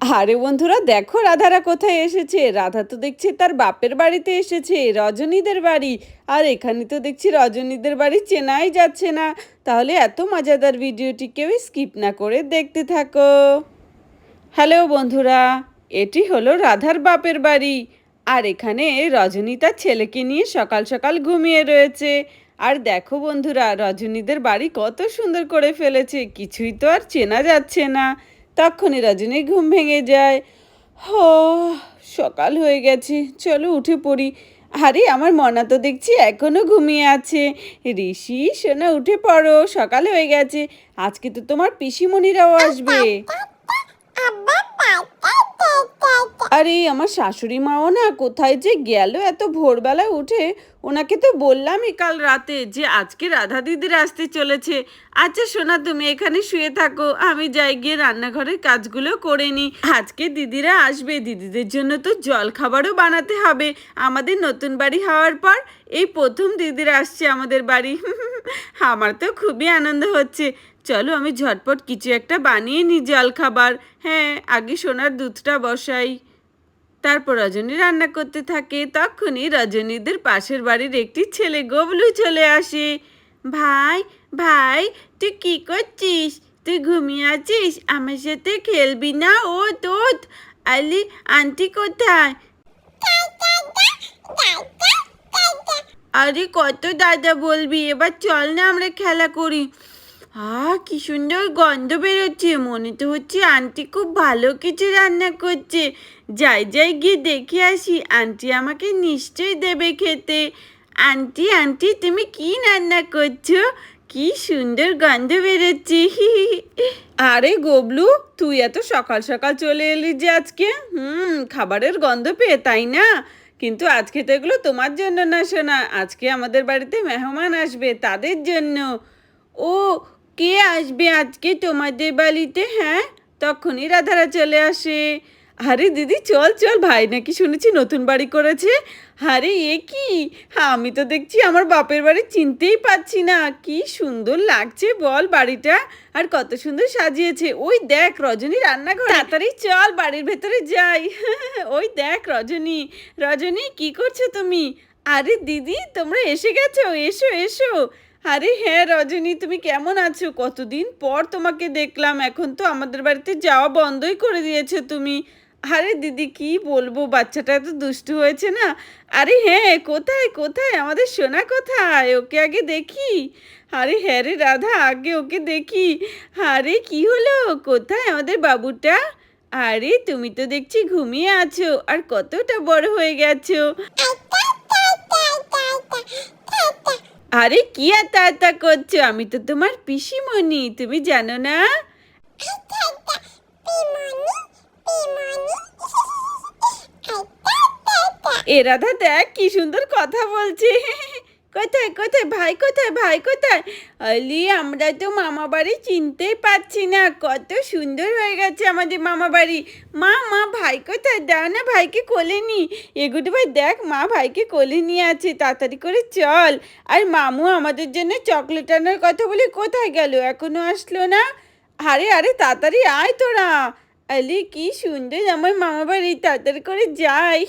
আরে বন্ধুরা, দেখো রাধারা কোথায় এসেছে। রাধা তো দেখছি তার বাপের বাড়িতে এসেছে, রজনীদের বাড়ি। আর এখানে তো দেখছি রজনীদের বাড়ি চেনাই যাচ্ছে না। তাহলে এত মজাদার ভিডিওটি কেউ স্কিপ না করে দেখতে থাকো। হ্যালো বন্ধুরা, এটি হলো রাধার বাপের বাড়ি। আর এখানে রজনী তার ছেলেকে নিয়ে সকাল সকাল ঘুমিয়ে রয়েছে। আর দেখো বন্ধুরা, রজনীদের বাড়ি কত সুন্দর করে ফেলেছে, কিছুই তো আর চেনা যাচ্ছে না। তখনই রাজনী ঘুম ভেঙে যায়। হ সকাল হয়ে গেছে চলো উঠে পড়ি। আরে আমার মনা তো দেখছি এখনও ঘুমিয়ে আছে। ঋষি সোনা উঠে পড়ো সকাল হয়ে গেছে। আজকে তো তোমার পিসিমণিরাও আসবে। আরে, আমার শাশুড়ি মাও না কোথায় যে গেল এত ভোরবেলায় উঠে? ওনাকে তো বললামই কাল রাতে যে আজকে রাধা দিদির আসতে চলেছে। আচ্ছা সোনা, তুমি এখানে শুয়ে থাকো। আমি যাই গিয়ে রান্নাঘরের কাজগুলো করে নিই আজকে দিদিরা আসবে। দিদিদের জন্য তো জল খাবারও বানাতে হবে। আমাদের নতুন বাড়ি হওয়ার পর এই প্রথম দিদিরা আসছে আমাদের বাড়ি। আমার তো খুবই আনন্দ হচ্ছে। চলো, আমি ঝটপট কিছু একটা বানিয়ে নিই জল খাবার হ্যাঁ আগে সোনার দুধটা বসাই। তারপর রজনী রান্না করতে থাকে। তখনই রজনীদের পাশের বাড়ির একটি ছেলে গবলু চলে আসে। ভাই ভাই, তুই কি করছিস? তুই ঘুমিয়ে আছিস? আমার সাথে খেলবি না? ও তোর আলি, আন্টি কোথায়? আরে কত দাদা বলবি? এবার চল না, আমরা খেলা করি। আহ কি সুন্দর গন্ধ বেরোচ্ছে। মনে তো হচ্ছে আন্টি খুব ভালো কিছু রান্না করছে। যাই যাই, গিয়ে দেখে আসি। আন্টি আমাকে নিশ্চয়ই দেবে খেতে। আন্টি আন্টি, তুমি কি রান্না করছ? কি সুন্দর গন্ধ বেরোচ্ছে। আরে গোবলু, তুই এত সকাল সকাল চলে এলি যে আজকে? হুম, খাবারের গন্ধ পেয়ে, তাই না? কিন্তু আজকে তো এগুলো তোমার জন্য না শোনা আজকে আমাদের বাড়িতে মেহমান আসবে, তাদের জন্য। ও কে আসবে আজকে তোমাদের বাড়িতে হ্যাঁ? তখনই রাধারা চলে আসে। আরে দিদি, চল চল, ভাই নাকি শুনেছি নতুন বাড়ি করেছে? আরে এ কি? আমি তো দেখছি আমার বাপের বাড়ি চিনতেই পাচ্ছি না। কি সুন্দর লাগছে, বল বাড়িটা। আর কত সুন্দর সাজিয়েছে। ওই দেখ রজনী রান্নাঘর। তাড়াতাড়ি চল বাড়ির ভেতরে যাই। ওই দেখ রজনী। রজনী, কি করছ তুমি? আরে দিদি, তোমরা এসে গেছো, এসো এসো। আরে হ্যাঁ রজনী তুমি কেমন আছো কতদিন পর তোমাকে দেখলাম এখন তো আমাদের বাড়িতে যাওয়া বন্ধই করে দিয়েছ তুমি আরে দিদি কি বলব বাচ্চাটা এত দুষ্টু হয়েছে না আরে হ্যাঁ কোথায় কোথায় আমাদের সোনা কোথায় ওকে আগে দেখি আরে হ্যাঁ রে রাধা আগে ওকে দেখি আরে কি হলো কোথায় আমাদের বাবুটা আরে তুমি তো দেখছি ঘুমিয়ে আছো আর কতটা বড় হয়ে গেছো আরে কি আতা আতা করছ? আমি তো তোমার পিসিমণি, তুমি জানো না? এরাধা রাধা দেখ, কি সুন্দর কথা বলছে। কোথায় কোথায়? ভাই কোথায় ভাই কোথায়? আলি, আমরা তো মামা বাড়ি চিনতেই পারছি না। কত সুন্দর হয়ে গেছে আমাদের মামা বাড়ি। মা মা, ভাই কোথায়? দাও না ভাইকে কোলে নি। এগুলো ভাই, দেখ, মা ভাইকে কোলে নিয়ে আছে। তাড়াতাড়ি করে চল। আর মামু আমাদের জন্য চকলেট আনার কথা বলে কোথায় গেল? এখনও আসলো না? আরে আরে, তাড়াতাড়ি আয় তোরা। আলি কি সুন্দর আমার মামা বাড়ি তাড়াতাড়ি করে যাই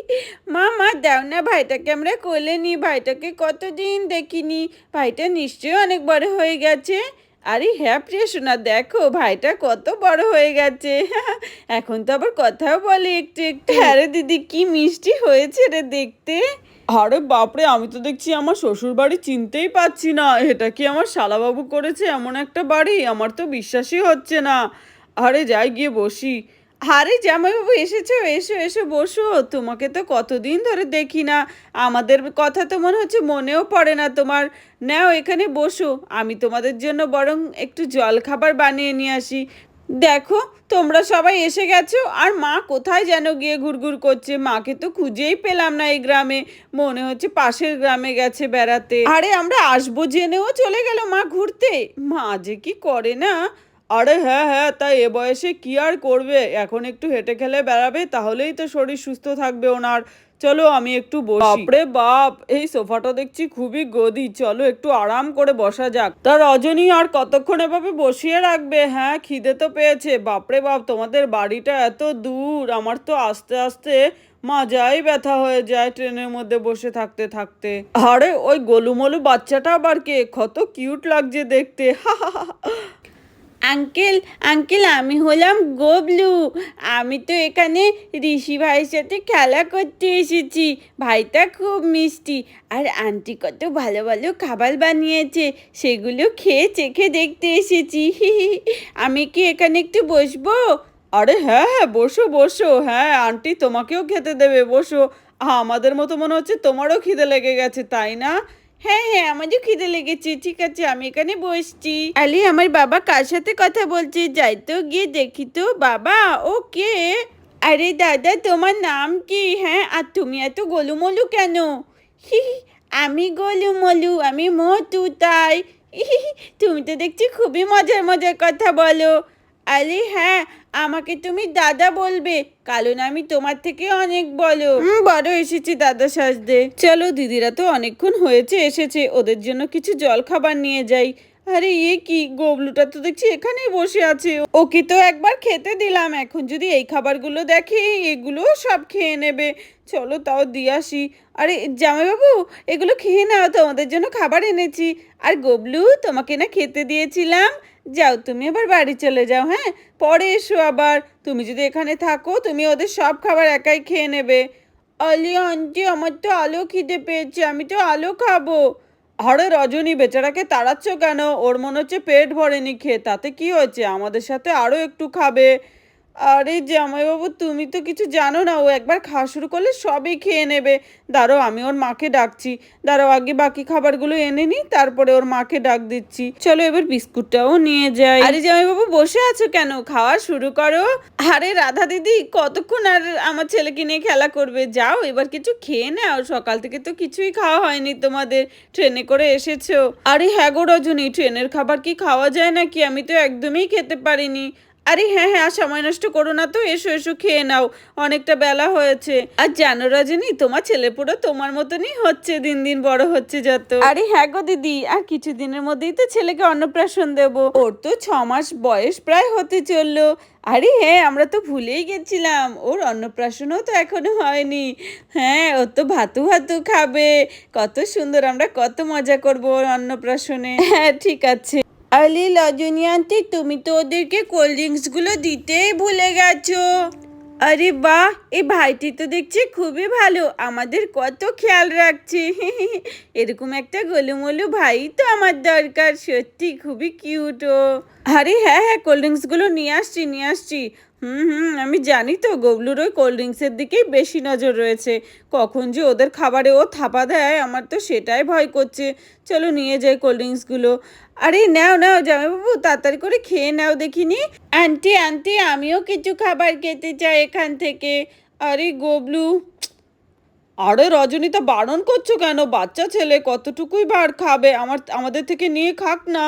মা মা দাও না ভাইটাকে আমরা কোলে নি ভাইটাকে কতদিন দেখিনি। ভাইটা নিশ্চয়ই অনেক বড় হয়ে গেছে। আরে হ্যাঁ প্রিয় সোনা দেখো ভাইটা কত বড় হয়ে গেছে। এখন তো আবার কথাও বলে একটু একটু। আরে দিদি কি মিষ্টি হয়েছে রে দেখতে। আরে বাপরে আমি তো দেখছি আমার শ্বশুর বাড়ি চিনতেই পাচ্ছি না। এটা কি আমার শালাবাবু করেছে এমন একটা বাড়ি? আমার তো বিশ্বাসই হচ্ছে না। আরে যাই গিয়ে বসি। আরে জামাইবাবু, এসেছ, এসো এসো, বসো। তোমাকে তো কতদিন ধরে দেখি না। আমাদের কথা তো মনে হচ্ছে মনেও পড়ে না তোমার। নাও, এখানে বসো। আমি তোমাদের জন্য বরং একটু জল খাবার বানিয়ে নিয়ে আসি। দেখো, তোমরা সবাই এসে গেছো। আর মা কোথায় যেন গিয়ে ঘুরঘুর করছে। মাকে তো খুঁজেই পেলাম না এই গ্রামে। মনে হচ্ছে পাশের গ্রামে গেছে বেড়াতে। আরে আমরা আসব, জেনেও চলে গেল মা ঘুরতে। মা যে কি করে না? আরে হ্যাঁ হ্যাঁ তাই এ বয়সে কি আর করবে? এখন একটু হেঁটে খেলে বেড়াবে তাহলেই তো শরীর সুস্থ থাকবে ওনার। চলো আমি একটু বসি। বাপরে বাপ এই সোফাটা দেখছি খুবই গদি। চলো একটু আরাম করে বসা যাক। তা রজনী আর কতক্ষণ এভাবে বসিয়ে রাখবে? হ্যাঁ খিদে তো পেয়েছে। বাপরে বাপ তোমাদের বাড়িটা এত দূর আমার তো আস্তে আস্তে মাজাই ব্যথা হয়ে যায় ট্রেনের মধ্যে বসে থাকতে থাকতে। আরে ওই গোলুমলু বাচ্চাটা আবার কে? কত কিউট লাগছে দেখতে। আঙ্কেল আঙ্কেল, আমি হলাম গোবলু। আমি তো এখানে ঋষি ভাইয়ের সাথে খেলা করতে এসেছি। ভাইটা খুব মিষ্টি। আর আন্টি কত ভালো ভালো খাবার বানিয়েছে। সেগুলো খেয়ে চেখে দেখতে এসেছি। আমি কি এখানে একটু বসবো? আরে হ্যাঁ হ্যাঁ বসো বসো। হ্যাঁ আন্টি তোমাকেও খেতে দেবে, বসো। আমাদের মতো মনে হচ্ছে তোমারও খিদে লেগে গেছে, তাই না? হ্যাঁ হ্যাঁ আমারও খিদে লেগেছে। ঠিক আছে, আমি এখানে বসছি। আলি আমার বাবা কার সাথে কথা বলছে? যাই তো, গিয়ে দেখি তো। বাবা, ও কে? আরে দাদা, তোমার নাম কি? হ্যাঁ আর তুমি এত গোলুমলু কেন? হি আমি গোলুমলু, আমি মটু তাই। তুমি তো দেখছি খুবই মজার মজার কথা বলো। আরে হ্যাঁ আমাকে তুমি দাদা বলবে। কারণ আমি তোমার থেকে অনেক বলো বড় এসেছি দাদা সাজতে। চলো দিদিরা তো অনেকক্ষণ হয়েছে এসেছে। ওদের জন্য কিছু জল খাবার নিয়ে যাই। আরে এ কি? গোবলুটা তো দেখছি এখানেই বসে আছে। ওকে তো একবার খেতে দিলাম। এখন যদি এই খাবারগুলো দেখে এগুলো সব খেয়ে নেবে। চলো তাও দিয়ে আসি। আরে জামাইবাবু এগুলো খেয়ে নাও। তোমাদের জন্য খাবার এনেছি। আর গোবলু তোমাকে না খেতে দিয়েছিলাম। যাও, তুমি আবার বাড়ি চলে যাও হ্যাঁ? পরে এসো আবার। তুমি যদি এখানে থাকো, তুমি ওদের সব খাবার একাই খেয়ে নেবে। অলি আন্টি, আমার তো আলো খিদে পেয়েছে, আমি তো আলো খাব। আরে রজনী, বেচারাকে তাড়াচ্ছ কেন? ওর মনে হচ্ছে পেট ভরেনি খেয়ে, তাতে কি হয়েছে? আমাদের সাথে আরও একটু খাবে। আরে জামাইবাবু, তুমি তো কিছু জানো না, ও একবার খাওয়া শুরু করলে সবই খেয়ে নেবে। দাঁড়াও, আমি ওর মাকে ডাকছি। দাঁড়াও, আগে বাকি খাবারগুলো এনে নিই, তারপরে ওর মাকে ডাক দিচ্ছি। চলো এবার বিস্কুটটাও নিয়ে যাই। আরে জামাইবাবু, বসে আছো কেন? খাওয়া শুরু করো। আরে রাধা দিদি, কতক্ষণ আর আমার ছেলেকে নিয়ে খেলা করবে? যাও, এবার কিছু খেয়ে নাও। সকাল থেকে তো কিছুই খাওয়া হয়নি তোমাদের। ট্রেনে করে এসেছ। আরে হ্যাঁ গো রজনী, ট্রেনের খাবার কি খাওয়া যায় নাকি? আমি তো একদমই খেতে পারিনি। আরে হ্যাঁ হ্যাঁ সময় নষ্ট করো না তো এসো এসো খেয়ে নাও। অনেকটা বেলা হয়েছে। আর জানো রজনী তোমার ছেলে পুরো তোমার মতনই হচ্ছে দিন দিন বড় হচ্ছে যত। আরে হ্যাঁ গো দিদি আর কিছুদিনের মধ্যেই তো ছেলেকে অন্নপ্রাশন দেব। ওর তো ছ মাস বয়স প্রায় হতে চলল। আরে হ্যাঁ আমরা তো ভুলেই গেছিলাম। ওর অন্নপ্রাশনও তো এখনও হয়নি। হ্যাঁ ও তো ভাতু ভাতু খাবে। কত সুন্দর আমরা কত মজা করব ওর অন্নপ্রাশনে। হ্যাঁ ঠিক আছে। আলি, লজনী আন্টি, তুমি তো ওদেরকে কোল্ড ড্রিঙ্কসগুলো দিতেই ভুলে গেছো। আরে বাহ, এই ভাইটি তো দেখছি খুবই ভালো, আমাদের কত খেয়াল রাখছে। এরকম একটা গোলুমলু ভাই তো আমার দরকার, সত্যি খুবই কিউট ও। আরে হ্যাঁ হ্যাঁ কোল্ড ড্রিঙ্কসগুলো নিয়ে আসছি নিয়ে আসছি। হুম হুম, আমি জানি তো, গবলুর ওই কোল্ড ড্রিঙ্কসের দিকেই বেশি নজর রয়েছে। কখন যে ওদের খাবারে ও থাপা দেয়, আমার তো সেটাই ভয় করছে। চলো নিয়ে যাই কোল্ড ড্রিঙ্কসগুলো আরে, নাও নাও, জামাইবাবু, তাড়াতাড়ি করে খেয়ে নাও দেখিনি আন্টি আন্টি, আমিও কিছু খাবার খেতে চাই এখান থেকে। আরে, গবলু। আরে রজনী রজনীতা, বারণ করছ কেন? বাচ্চা ছেলে কতটুকুই বার খাবে? আমার, আমাদের থেকে নিয়ে খাক না।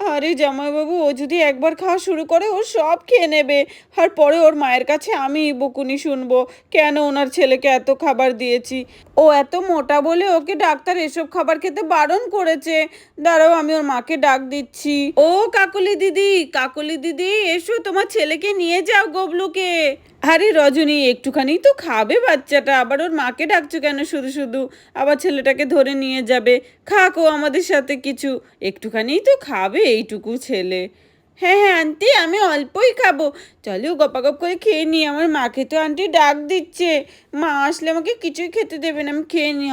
আরে জামাইবাবু, ও যদি একবার খাওয়া শুরু করে, ও সব খেয়ে নেবে। আর পরে ওর মায়ের কাছে আমি বকুনি শুনব, কেন ওনার ছেলেকে এত খাবার দিয়েছি? ও এত মোটা বলে ওকে ডাক্তার এসব খাবার খেতে বারণ করেছে। দাঁড়াও, আমি ওর মাকে ডাক দিচ্ছি। ও কাকলি দিদি কাকলি দিদি, এসো, তোমার ছেলেকে নিয়ে যাও গবলুকে। আরে রজনী, একটুখানি তো খাবে বাচ্চাটা। আবার ওর মাকে ডাকছো কেন শুধু শুধু? আবার ছেলেটাকে ধরে নিয়ে যাবে। খাকো আমাদের সাথে কিছু। একটুখানি তো খাবে এইটুকু ছেলে। হ্যাঁ হ্যাঁ আন্টি, আমি অল্পই খাব। চলো গপাগপ করে খেয়ে নিই। আমার মাকে তো আন্টি ডাক দিচ্ছে। মা আসলে আমাকে কিছুই খেতে দেবে না। আমি খেয়ে নিই।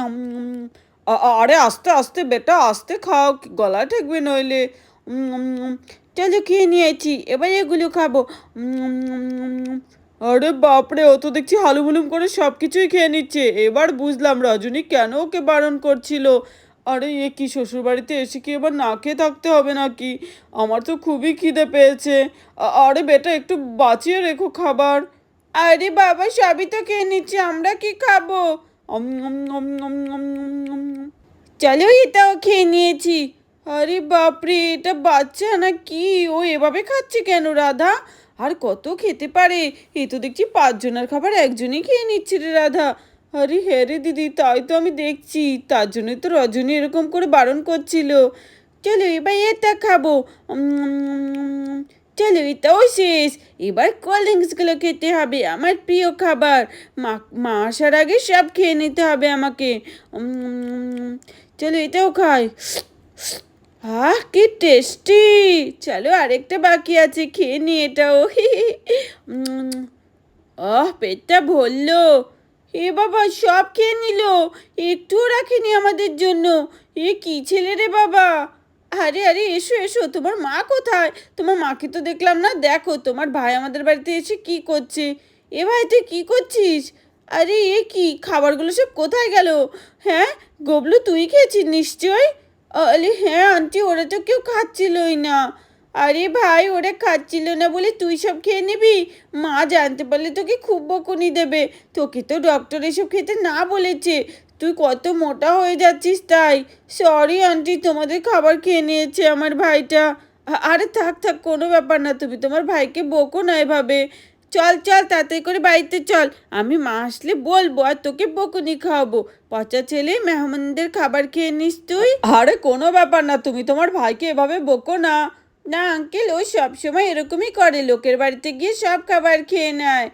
আরে আস্তে আস্তে, বেটা, আস্তে খাও। গলা ঠেকবে নইলে। চলো খেয়ে নিয়েছি। এবার এগুলো খাব। আরে বাপরে, ও তো দেখছি হালুমুলুম করে সব কিছুই খেয়ে নিচ্ছে। এবার বুঝলাম রজনী কেন ওকে বারণ করছিল। আরে, এ কি শ্বশুরবাড়িতে এসে কি এবার না খেয়ে থাকতে হবে নাকি? আমার তো খুবই খিদে পেয়েছে। আরে বেটা, একটু বাঁচিয়ে রেখো খাবার। আরে বাবা, সবই তো খেয়ে নিচ্ছে, আমরা কি খাব। চলো এটাও খেয়ে নিয়েছি। আরে বাপরে, এটা বাচ্চা না কি? ও এভাবে খাচ্ছে কেন, রাধা? আর কত খেতে পারে? এ তো দেখছি পাঁচজনের খাবার একজনই খেয়ে নিচ্ছে রে রাধা। আরে হ্যাঁ রে দিদি, তাই তো আমি দেখছি। তার জন্যই তো রজনী এরকম করে বারণ করছিল। চলো এবার এটা খাব। চলো এটাও শেষ। এবার কোল্ড ড্রিঙ্কসগুলো খেতে হবে, আমার প্রিয় খাবার। মা মা আসার আগে সব খেয়ে নিতে হবে আমাকে। চলো এটাও খাই। আহ, কি টেস্টি। চলো আরেকটা বাকি আছে, খেয়ে নি এটাও। আহ, পেটটা ভরলো। এ বাবা, সব খেয়ে নিল। একটুও রাখেনি আমাদের জন্য। এ কি ছেলে রে বাবা? আরে আরে, এসো এসো। তোমার মা কোথায়? তোমার মাকে তো দেখলাম না। দেখো, তোমার ভাই আমাদের বাড়িতে এসে কি করছে? এ ভাই, তুই কি করছিস? আরে, এ কি? খাবারগুলো সব কোথায় গেল? হ্যাঁ গবলু, তুই খেয়েছিস নিশ্চয় আরে হ্যাঁ আন্টি, ওরা তো কেউ খাচ্ছিলই না। আরে ভাই, ওরা খাচ্ছিল না বলে তুই সব খেয়ে নিবি? মা জানতে পারলে তোকে খুব বকুনি দেবে। তোকে তো ডক্টর এসব খেতে না বলেছে। তুই কত মোটা হয়ে যাচ্ছিস তাই। সরি আন্টি, তোমাদের খাবার খেয়ে নিয়েছে আমার ভাইটা। আরে থাক থাক, কোনো ব্যাপার না, তুমি তোমার ভাইকে বকো না এভাবে। চল চল তাড়াতাড়ি করে বাড়িতে চল। আমি মা আসলে বলব আর তোকে বকুনি খাওয়াবো। পচা ছেলে মেহমানদের খাবার খেয়ে নিস তুই। আরে কোনো ব্যাপার না তুমি তোমার ভাইকে এভাবে বকো না। না আঙ্কেল ও সবসময় এরকমই করে। লোকের বাড়িতে গিয়ে সব খাবার খেয়ে নেয়।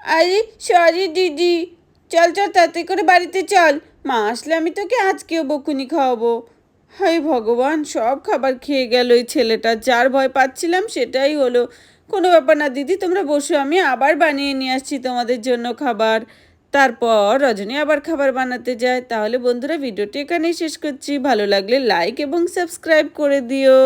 আরে সরি দিদি। চল চল তাড়াতাড়ি করে বাড়িতে চল। মা আসলে আমি তোকে আজকেও বকুনি খাওয়াবো। হাই ভগবান সব খাবার খেয়ে গেল এই ছেলেটা। যার ভয় পাচ্ছিলাম সেটাই হলো। কোনো ব্যাপার না, দিদি, তোমরা বসো, আমি আবার বানিয়ে নিয়ে আসছি তোমাদের জন্য খাবার। তারপর রজনী আবার খাবার বানাতে যায়। তাহলে বন্ধুরা, ভিডিওটি এখানেই শেষ করছি। ভালো লাগলে লাইক এবং সাবস্ক্রাইব করে দিও।